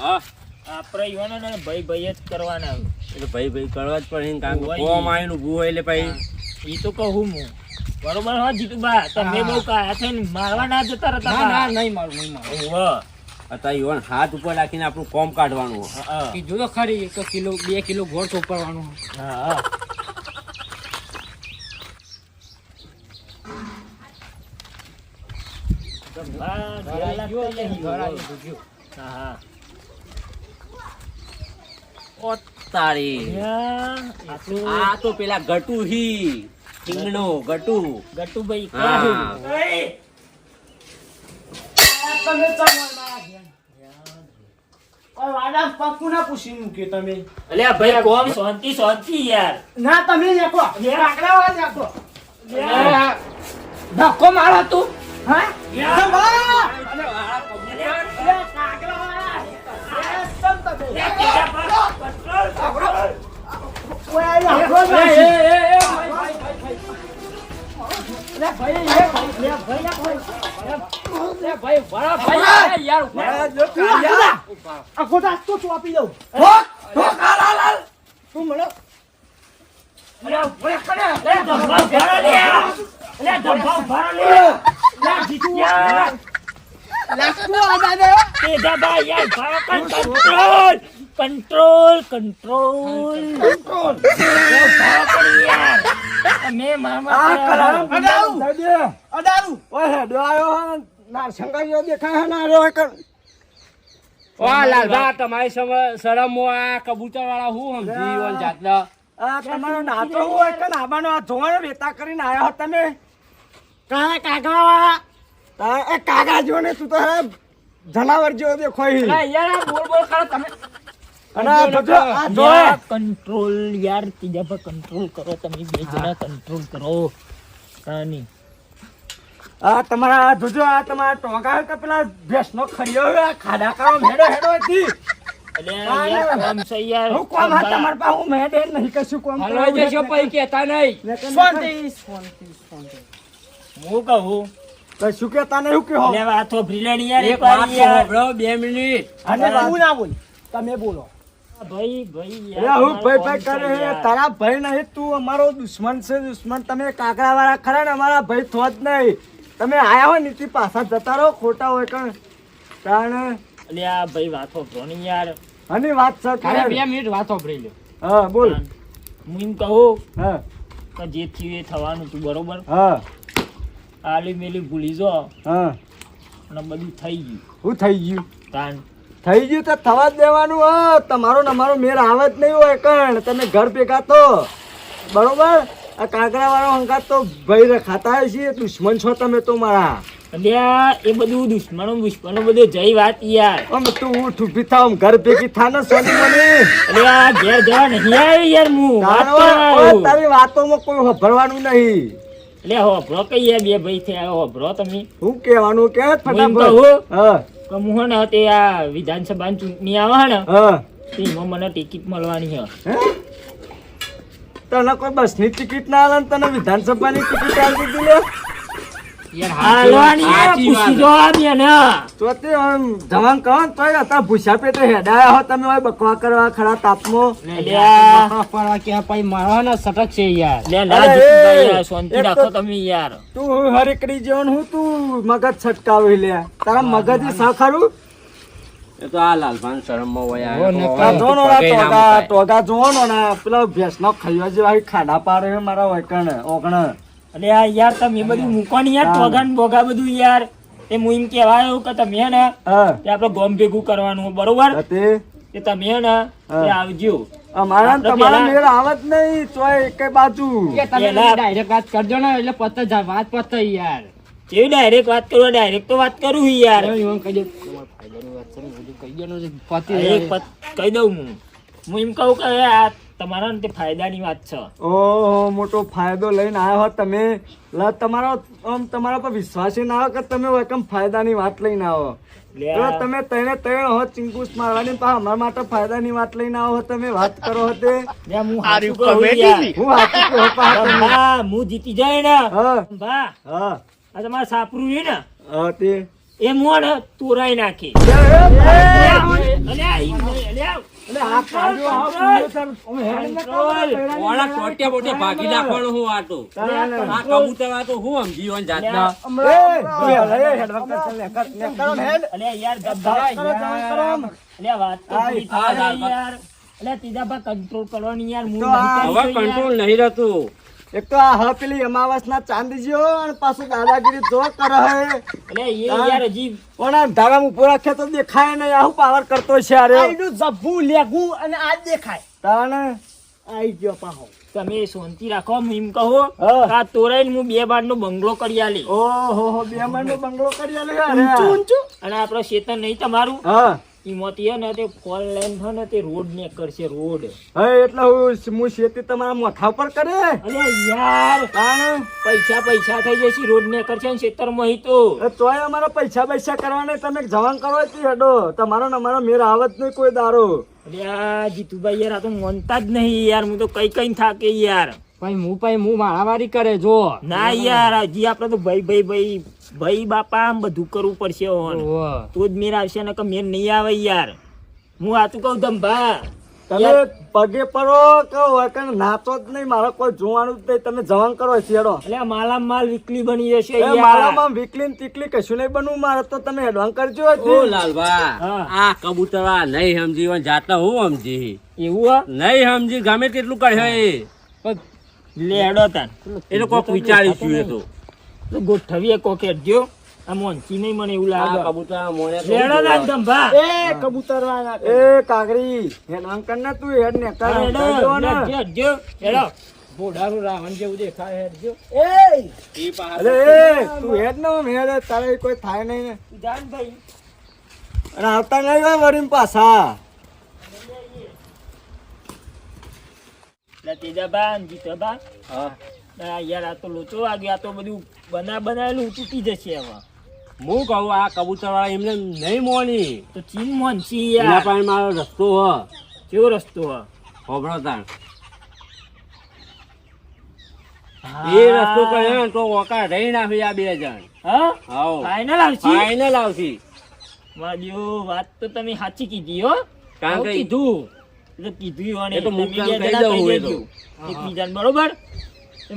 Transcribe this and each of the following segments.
હા. આપણે ને ભાઈ ભાઈ જ કરવાના. એટલે ભાઈ ભાઈ કરવા જ પડે કારણ કે કોમ આવીને ઊભું એટલે એ તો કહું હું. બરોબર હો જીતુબા? તમે. બહુ કાયા થઈને મારવા ના જતા રહેતા ના ના નહીં મારું નહીં મારું. ઓહો. અત્યારે યુવાન હાથ ઉપર રાખીને આપણું કોમ કાઢવાનું કીધું તો ખરી એક કિલો બે કિલો ગોળ ચોપડવાનું. હા, હા. ઓ તારી આ તો પેલા ગટુ હી ટીંગણો ગટુ. ગટુભાઈ હા. તમે વાડા પપ્પુ ના પૂછી મૂક્યું તમે. અલ્યા ભાઈ કોમ શાંતિ શાંતિ યાર. ના તમે દેખો કાકડાવાળા દેખો ધક્કો મારો તું. હા? તું મને ભરો ધબ્બા ભરો. લા જીતું યા. લાગતું આ દાદા તેજા ભાઈ યાર, ભરો કંટ્રોલ કંટ્રોલ કંટ્રોલ કંટ્રોલ કરી યાર. તમે મામા આ કરાવો. અડાડું. અડાડું. ઓય હેડો આયો હે? ના શંકરીઓ દેખાય હે ના રહ્યો કર ઓ લાલભા તમારી સમ- શરમમાં આ કબૂતર વાળા હું સમજી ઈવન જાતના? આ તમારો નાતો હોય કે નાબાનો આ ધોવાનો વેતા કરીને આયા હો તમે? કાયા કાગડા વાળા તા એ કાગા જો ને તું તો હે જનાવર જેવો દે ખોઈ યાર આ બોલ બોલ કરો તમે અને આ જોજો, આ જો યાર, ત્રીજા પર કંટ્રોલ કરો તમે બે જણા કંટ્રોલ કરો. કાની આ તમારા જોજો આ તમારા ટોગા કે પેલા ભેંસનો ખરીયો હે, આ ખાડા કરો હેડો હેડો હતી. અલ્યા, યાર, કોમ છે યાર. હું કોમ હા શું શાંતિ શાંતિ હું કહું? લે આ તો લેણી યાર, એક વાત યાર. સાંભળો બે મિનિટ. અને હું ના બોલ તમે બોલો. ભાઈ ભાઈ યાર, હું ભાઈ ભાઈ કરે હે તારા ભાઈ નહીં તું અમારો દુશ્મન છે દુશ્મન તમે કાકડા વાળા ખરા ને અમારા ભાઈ થો જ નહીં. તમે આયા હોય નીતિ પાછા જતા રહો ખોટા હોય કણ. કારણ અલ્યા, ભાઈ વાતો કરો યાર. આની વાત સર ખાલી ખરી. બે મિનિટ વાત સાંભળી લો હા બોલ. હું એમ કહું હા. કે જે થયું એ થવાનું તું બરોબર? હા. આલી મેલી ભૂલી જો. હા. અને બધું થઈ ગયું. શું થઈ ગયું? તાન. થઈ ગયું તો થવા જ દેવાનું હો. તમારો ને અમારો મેર આવે જ નહીં હોય કણ તમે ઘર ભેગા તો. બરોબર? આ કાંકરા વાળો હંગાત તો ભાઈ રખાતા છે દુશ્મન છો તમે તો મારા. અલ્યા એ બધું દુશ્મનો દુશ્મનો બધું જઈ વાત યાર. આમ તું ઉઠ ઊભી થાવ આમ ઘર ભેગી થા ને સોની મને. અલ્યા ઘેર જવા નહીં આવી યાર હું. તારી વાતોમાં કોઈ ભરવાનું નહીં. હોભળો કઈ યાર બે ભાઈ થયા હોભળો તમે. હું કહેવાનું કે એમ ફટાફટ. હું. ને તે આ વિધાનસભાની ચૂંટણી આવે ને હા. તેમાં મને ટિકિટ મળવાની છે હે? તને કોઈ બસની ટિકિટ ના આવે ને તને વિધાનસભાની ટિકિટ આપી દીધી તો તે આમ જવાન કહો ને તોય અત્યારે ભૂસા પેટે હેડાયા હો તમે હોય બકવા કરવા ખરા તાપમાં. અલ્યા. બકરા ફરવા કે પછી મારવા ને સટક છે યાર. લે ના અરે, જીતુભાઈ એ, યાર, શાંતિ એક તો- રાખો તમે યાર. તું હરેકડી જેવન હું તું મગજ છટકાવી લે. તારા મગજ સા ખરું એ તો આ લાલભાન શરમમાં હોય ટોગા જોવાનો ને પેલા ભેંસનો ખાઈ જેવા ખાડા પાડે મારા વૈકણ ઓગણ. અલે આ યાર તમે બધું મૂકવાની યાર. ટોગા બોગા બધું યાર. એ હું એમ કહેવાય એવું કે તમે ને તે આપણે ગોમ ભેગું કરવાનું બરોબર? તે. કે તમે ને તે આવજો. અમારા તમારા મેળ આવત નહીં તોય એક બાજુ. કે તમે ડાયરેક્ટ વાત કરજો ને એટલે પત જ વાત પત યાર. કેવી ડાયરેક્ટ વાત કરો? ડાયરેક્ટ તો વાત કરું યાર. હવે કહી દે તમારા ફાયદાની વાત છે ને બધું કહી દેવાનું છે પતિ આ એક પત કહી દઉં હું. હું એમ કહું કે આ તમારા ને તે ફાયદાની વાત છે. ઓહો મોટો ફાયદો લઈને આવ્યા હો તમે. લ તમારો આમ તમારા પર વિશ્વાસ ના આવે કે તમે એકમ ફાયદાની વાત લઈને આવો. લે તમે તને તને હો ચિંકુસ મારવાની પા અમારા માટે ફાયદાની વાત લઈને આવો તમે વાત કરો હતે હું હાચું કહું. હું હાચું કહું પા તમે. હું જીતી જાય ને. હા. હા. આ તમારા સાપરું છે ને? હા તે. એ મોડ તોરાઈ નાખી ભાગી નાખવાનું હું આ તો આ કબૂતર તો હું સમજી જાતના એ, બે, લે, હેડ વખત ચાલ, લે, કર, લે, કરો ને, હેડ. અલ્યા, યાર, ગબ્બા, કરો, જવાનું કરો. યાર. અલ્યા, વાત તો પૂરી આ, થાય આ, આ. યાર. અલ્યા, ત્રીજા ભાગ કરવાની યાર, હવે કંટ્રોલ નહીં રહેતું એક તો આ હ પેલી અમાવાસના ચાંદીજીઓ અને પાછું દાદાગીરી જો કરે હે. અલ્યા, એ યાર હજી પણ આ ધાબામાં ઊભો રાખે તો દેખાય નહીં. આવું પાવર કરતો છે અરે જબ્બુ લેગું અને આ દેખાય. તાણ? આઈ ગયો પાહો. તમે શાંતિ રાખો મીમ એમ કહો. હા. આ તોરાઈ હું બે બાર નો બંગલો કરી આલી. ઓહો હો બે નો બંગલો કરી આલે અરે અને આપણો શેતન નહીં તમારું? હા. એમાંથી હે ને તે ફોર લાઈન છે ને તે રોડ ને કરશે રોડ. હવે એટલે હું હું શેતી તમારા માથા પર કરે? અરે યાર તાણે? પૈસા પૈસા થઈ જશે રોડ ને કરશે ને હી તો. તોય અમારા પૈસા પૈસા કરવાને તમે જવાન કરો હેડો. તમારો ને અમારો મેર આવત નહીં કોઈ દારો. અરે જીતુભાઈ યાર આ તો મનતા જ નહીં યાર હું તો કઈ કઈ થાકે યાર. ભાઈ હું ભાઈ હું મારામારી કરે જો. ના યાર હજી આપણે તો ભાઈ ભાઈ ભાઈ ભાઈ બાપા આમ બધું કરવું પડશે તું તો જ મેર આવશે ને કે મેર નહીં આવે યાર. હું આ તું કહું ધંભા. તમે પગે પડો કે વળકણ નાચો જ નહીં મારે કોઈ જોવાનું જ નહીં. તમે જવાન કરો છેડો એટલે માલા માલ વિકલી બની જશે માલા મારામાં વીકલી ને તીકલી કશું નહીં બનવું મારે તો તમે એડવાન્સ કરજો ઓ હજી. લાલભા આ કબૂતર આ નહીં સમજી જાતા હું સમજી? એવું નહીં સમજી ગમે તેટલું કહે એ હેડો તાન એ તો કોક વિચારીશું એ તો. તો ગોઠવીએ કોક હેડજો આ મોનથી નહીં મને એવું લાગે. કબૂતર મોને હેડો તાન ધંભા એ કબૂતર એ કાગરી એડવાન્સ કર ને તું હેડ ને તાર હેડો, ને. હેડજો, હેડો. ભોડાનું રાવણ જેવું દેખાય હેડજો. તું હેડ ને હેડ તારે કોઈ થાય નહીં ને. જાન ભાઈ. અને આવતા નહીં વરીમ વળી પાછા. લે તેજાબા ને જીતાબા હા. યાર આ તો લોચો વાગ્યો આ તો બધું બના બનાવેલું તૂટી જશે હવે. હું કહું આ કબૂતર વાળા એમને નહીં મોની. તો ચીન મોનસી એના યાર. પાસે મારો રસ્તો હ. કેવો રસ્તો હ? હોબળો તાણ. એ રસ્તો કહે તો ઓકા રહી નાખી આ બે જણ. હા? ફાઈનલ આવશી? ફાઈનલ આવશી. માર્યો વાત તો તમે સાચી કીધી હો. કારણ કે કીધું. તો કીધું એ તો હું તમે કહી દઉં એ તો. એકબીજાને બરોબર?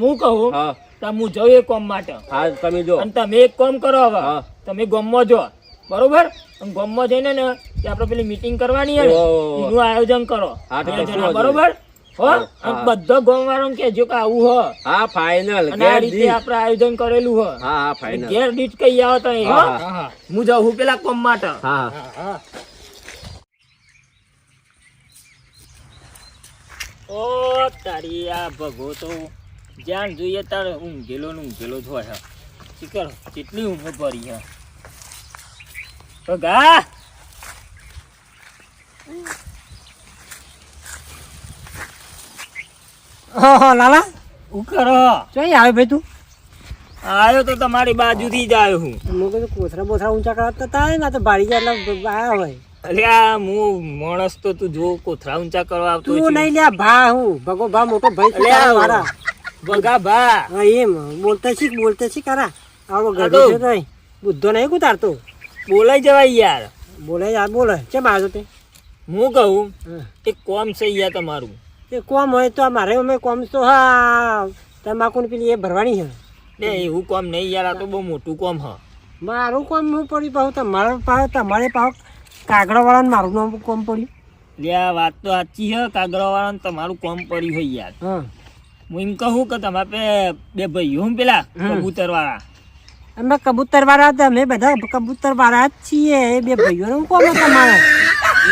હું કહું હા. તો હું જાઉં એ કોમ માટે. હા તમે જો. અને તમે એક કોમ કરો હવે. તમે ગામમાં જો. બરોબર? અને ગામમાં જઈને ને કે આપણે પેલી મીટિંગ કરવાની છે એનું આયોજન કરો. હા, બરોબર? હો? હા, બધો ગોમ વાળો કેજો કે આવું હો. હા ફાઈનલ અને આ રીતે. આપણે આયોજન કરેલું હો. હા હા ફાઈનલ ઘેર દીઠ કઈ આવો તો હો. હા, હા. હું જાઉં પેલા કોમ માટે. હા. ઓ તારી આ ભગો તો જ્યાં જોઈએ તારે ઊંઘેલો ને ઊંઘેલો જ હોય શીખર કેટલી ઊંઘ ભરી છે ભગા લાલા. હું કરો? ચોઈ આવે ભાઈ તું? આવ્યો તો તમારી બાજુથી જ આવ્યો હું. હું કોથરા બોથરા ઊંચા કરાવતા હતા ને તો ભાડી ગયા એટલે આવ્યા હોય. અલ્યા હું માણસ તો તું જો કોથરા ઊંચા કરવા આવતો તું નહીં લ્યા ભા હું. ભગો ભા મોટો ભાઈ તું તારા મારા. ભગા ભા. હા એમ. બોલતા શીખ બોલતા શીખ ખરા આવો આ ગઢો છે તોય. બુદ્ધો નહીં કુતારતો બોલાઈ જવાય યાર. બોલાય યાર બોલે. કેમ આવ્યો તે? હું કહું. એક કોમ છે યાર તમારું. એ કોમ હોય તો મારે અમે કોમ તો હા. તમાકુ પેલી એ ભરવાની છે. ને એવું કોમ નહીં યાર આ તો બહુ મોટું કોમ હ. મારું કોમ હું પડી પાઉં તમારે પાસે તમારે પાછું કાગડા વાળાને મારું નામ કોમ પડ્યું? લે આ વાત તો સાચી છે કાગડાવાળાને તમારું કોમ પડ્યું હોય યાર. હા. હું એમ કહું કે તમારે પે- બે ભાઈઓ હું પેલા હમ. કબૂતર વાળા અમે કબૂતર વાળા હતા અમે બધા કબૂતર વાળા જ છીએ. એ બે ભાઈઓ કોમ તમારા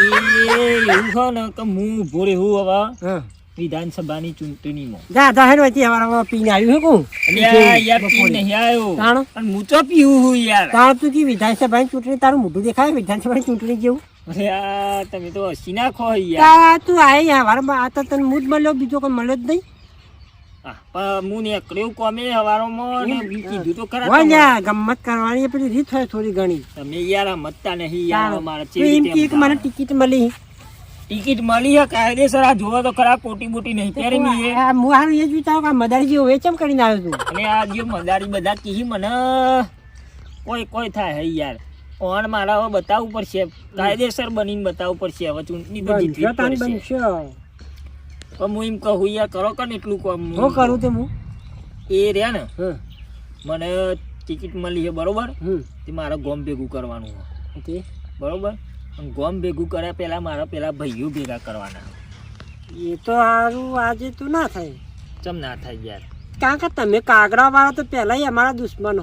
એવું છે ને કે હું ઊભો રહેવું હવે. હા. વિધાનસભાની ચૂંટણીમાં. જા જા હેડ વતી અમારા પીને આવ્યું હે કો યાર પી નહીં આવ્યો. તાણ. પણ હું તો પીવું હું યાર. તાણ તું કી વિધાનસભાની ચૂંટણી તારું મોઢું દેખાય વિધાનસભાની ચૂંટણી જેવું? અરે આ તમે તો હસી નાખો યાર. તા તું આય યાર વારમાં આ તો તને મૂડ મળ્યો બીજો કોઈ મળ્યો જ નહીં. હું નીકળ્યો કોમે હવારોમાં કીધું તો ખરા હોય ગમત કરવાની પેલી રીત હોય થોડી ઘણી. તમે યાર મતતા નહીં યાર. અમારે તું એમ કે કે મને ટિકિટ મળી. ટિકિટ મળી હે કાયદેસર આ જોવો તો ખરા કોટી બોટી નહીં ત્યારે મી આ હું હારું એ જ વિચારું કે મદારી જેવું એ ચમ કરીને આવ્યો તું અને આ જે મદારી બધા કી મને કોઈ કોઈ થાય હે યાર. ઓણ મારા હવે બતાવવું પડશે? કાયદેસર બનીને બતાવવું પડશે હવે ચૂંટણી તો જીતવી જ પડશે. પણ હું એમ કહું યાર કરો કે એટલું કામ? હું કરું તે હું. એ રહ્યા ને મને ટિકિટ મળી છે બરોબર? તે મારા ગોમ ભેગું કરવાનું ઓકે. બરોબર? ગોમ ભેગું કર્યા પહેલાં મારા પેલા ભાઈઓ ભેગા કરવાના. એ તો સારું આજે તો ના થાય. ચમ ના થાય યાર. કારણ કે તમે કાગડા વાળા તો પહેલા અમારા દુશ્મન.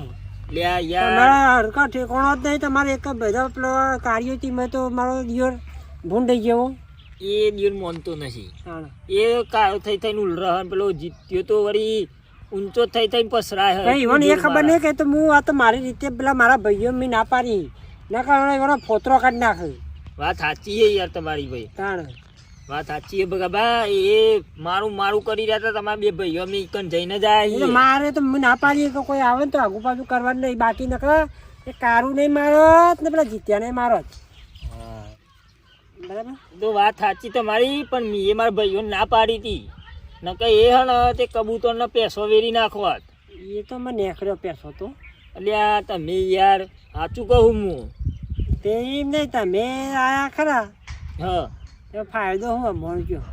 લે આ યાર. તમારા હરકા ઠેકાણો જ નહીં તમારે એક બધા પેલો કાર્યોથી મેં તો મારો દિયોર ભૂંડાઈ જેવો એ દિવસ માનતો નથી એ કાયો થઈ થઈને ઉલરહન પેલો જીત્યો તો વળી ઊંચો થઈ થઈને પસરાય હે. એ ખબર નહીં કે તો હું આ તો મારી રીતે પેલા મારા ભાઈઓ મેં ના પાડી. ના કારણે એનો ફોતરો કાઢી નાખે. વાત સાચી છે યાર તમારી ભાઈ. તાણ. વાત સાચી છે બગા બા એ મારું મારું કરી રહ્યા હતા તમારા બે ભાઈઓ. અમે ઇકન જઈને જાય એટલે મારે તો ના પાડીએ કે કોઈ આવે ને તો આગુ પાછું કરવાનું નહીં બાકી નકર એ કારું નહીં મારો ને પેલા જીત્યા નહીં મારો બરાબર? તો વાત સાચી તમારી પણ મેં મારા ભાઈઓને ના પાડી હતી. નકર એ હે ને તે કબૂતરનો પેસો વેરી નાખવાત. એ તો મને નેકળ્યો પેસો તો. આ તમે યાર સાચું કહું હું. તે એમ નહીં તમે આયા ખરા. હા. ફાયદો હું ગયો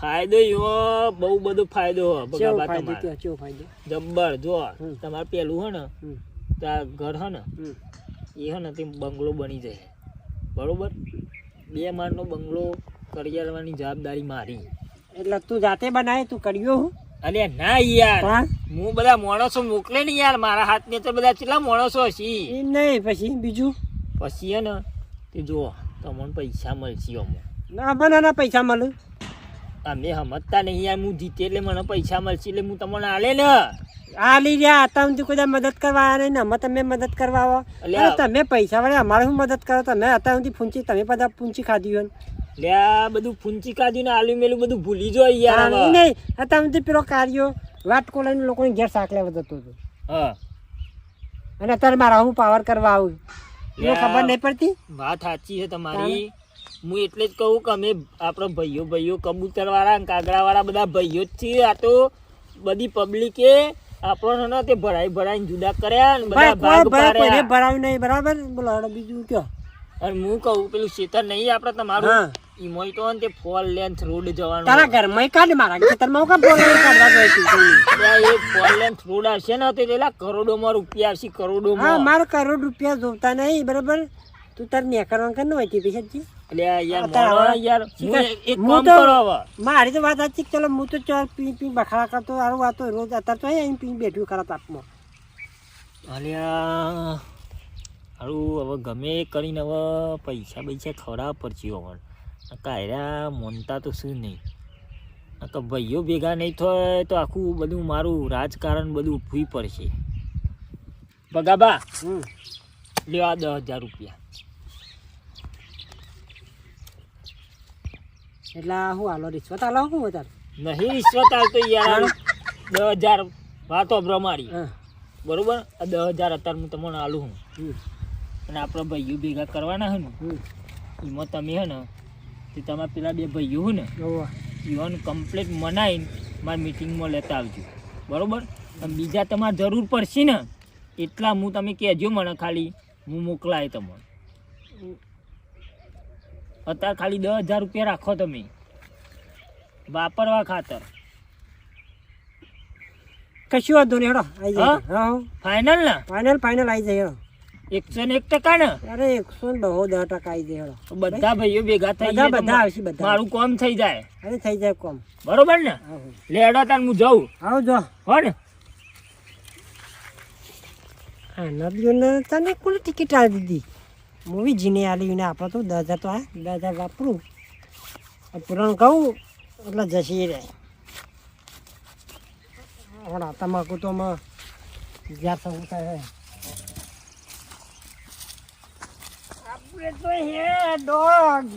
ફાયદો એવો બહુ બધો ફાયદો હો બગા ફાયદો કયો ફાયદો? જબ્બર જો તમારે પેલું હે ને ત્યાં ઘર હે ને એ હે ને તે બંગલો બની જાય. બરોબર? બે માળનો બંગલો કરિયાલવાની જવાબદારી મારી. એટલે તું જાતે બનાય તું કર્યો હું? અલે ના યાર. હું બધા માણસો મોકલે ને યાર. મારા હાથની તો બધા કેટલા માણસો હશે? એમ નહીં પછી બીજું? પછી હે ને તે જુઓ તમને પૈસા મળશે અમો ના મને ના પૈસા મળે. અમે સમજતા નહીં યાર હું જીતે એટલે મને પૈસા મળશે એટલે હું તમને આલે ને. આલી રહ્યા સુધી કોઈ મદદ કરવા આવ્યા નહીં અમે તમે મદદ કરવા આવો. તમે પૈસા વાળા અમારે શું મદદ કરો? તમે હતા સુધી ફૂંચી તમે બધા પૂંચી ખાધી હોય લે આ બધું ફૂંચી કાઢ્યું ને આલુ મેલું બધું ભૂલી જો યાર હવે. નહીં હતા સુધી પેલો કાર્યો વાટકો લઈને લોકોને ઘેર શાક લેવા જતો હતો. હા. અને અત્યારે મારા હું પાવર કરવા આવું. એ યા. ખબર નહીં પડતી? વાત સાચી છે તમારી. હું એટલે જ કહું કે અમે આપણો ભાઈઓ ભાઈઓ કબૂતર વાળા કાગડા વાળા બધા ભાઈઓ જ છીએ. આ તો બધી પબ્લિકે આપણો ને તે ભરાઈ ભરાઈને જુદા કર્યા ને બધા ભાઈ કોઈ ભાગ ભરા- કોઈને પાડ્યા. ભરાવ્યું નહીં બરાબર? બોલો હવે બીજું કયો? અને હું કહું પેલું ખેતર નહીં આપણે તમારું? ઈમોય તો ને તે ફોર લેન્થ રોડ જવાનું. તારા ઘરમાં કાઢ મારા ખેતરમાં હું કાં બોલાવી કાઢવા ગયો છું એ ફોર લેન્થ રોડ આવશે ને તે પેલા કરોડોમાં રૂપિયા આવશે હા મારે કરોડ રૂપિયા જોતા નહીં બરાબર? તું તાર નેકરવાનું કે ન હોય તે મારી તો વાત સાચી કે ચલો હું તો ચાર પી પી બખાડા કરતો સારું વાતો રોજ અત્યારે તો અહીં પી બેઠું ખરા તાપમાં. અલ્યા. હારું હવે ગમે કરીને હવે પૈસા બૈસા ખવડાવવા પડશે હવે. કાયરા મોનતા તો શું નહીં. તો ભાઈઓ ભેગા નહીં થાય તો આખું બધું મારું રાજકારણ બધું ઉભવી પડશે. બગાબા લેવા દસ હજાર રૂપિયા. એટલે હું હાલો રિશ્વત હાલો હું વધારે? નહીં રિશ્વત હાલતો યાર દસ હજાર વાતો હા. બરોબર? આ દસ હજાર અત્યારે હું તમને હાલું હું. અને આપણા ભાઈઓ ભેગા કરવાના હે ને એમાં તમે હે ને તે તમારા પેલા બે ભાઈઓ હે ને. ઈવન કમ્પ્લીટ મનાઈને મારી મિટિંગમાં લેતા આવજો. બરોબર? અને બીજા તમારે જરૂર પડશે ને એટલા હું તમે કહેજો મને ખાલી હું મોકલાય તમને. અત્યારે ખાલી દસ હજાર રૂપિયા રાખો તમે. વાપરવા ખાતર. કશું વાંધો નહીં હેડો ફાઇનલ ને? ફાઇનલ ફાઇનલ આવી જાય હેડો એકસો ને એક ટકા ને? અરે એકસો ને બહુ દસ ટકા આવી હેડો બધા ભાઈઓ ભેગા થઈ જાય બધા આવશે બધા. મારું કોમ થઈ જાય. અરે થઈ જાય કોમ. બરોબર ને? આવો લેડો તાર હું જાઉં. આવજો હો ને? નદીઓને તને કુલ ટિકિટ આવી દીધી? મૂવી જીને આલી ને આપણે તો દસ હજાર તો આ દસ હજાર વાપરું. પૂરણ કહું એટલે જશી રે. હમણાં તમાકુ તો અમે જ્યાં થવું થાય. આપણે તો હે ડોગ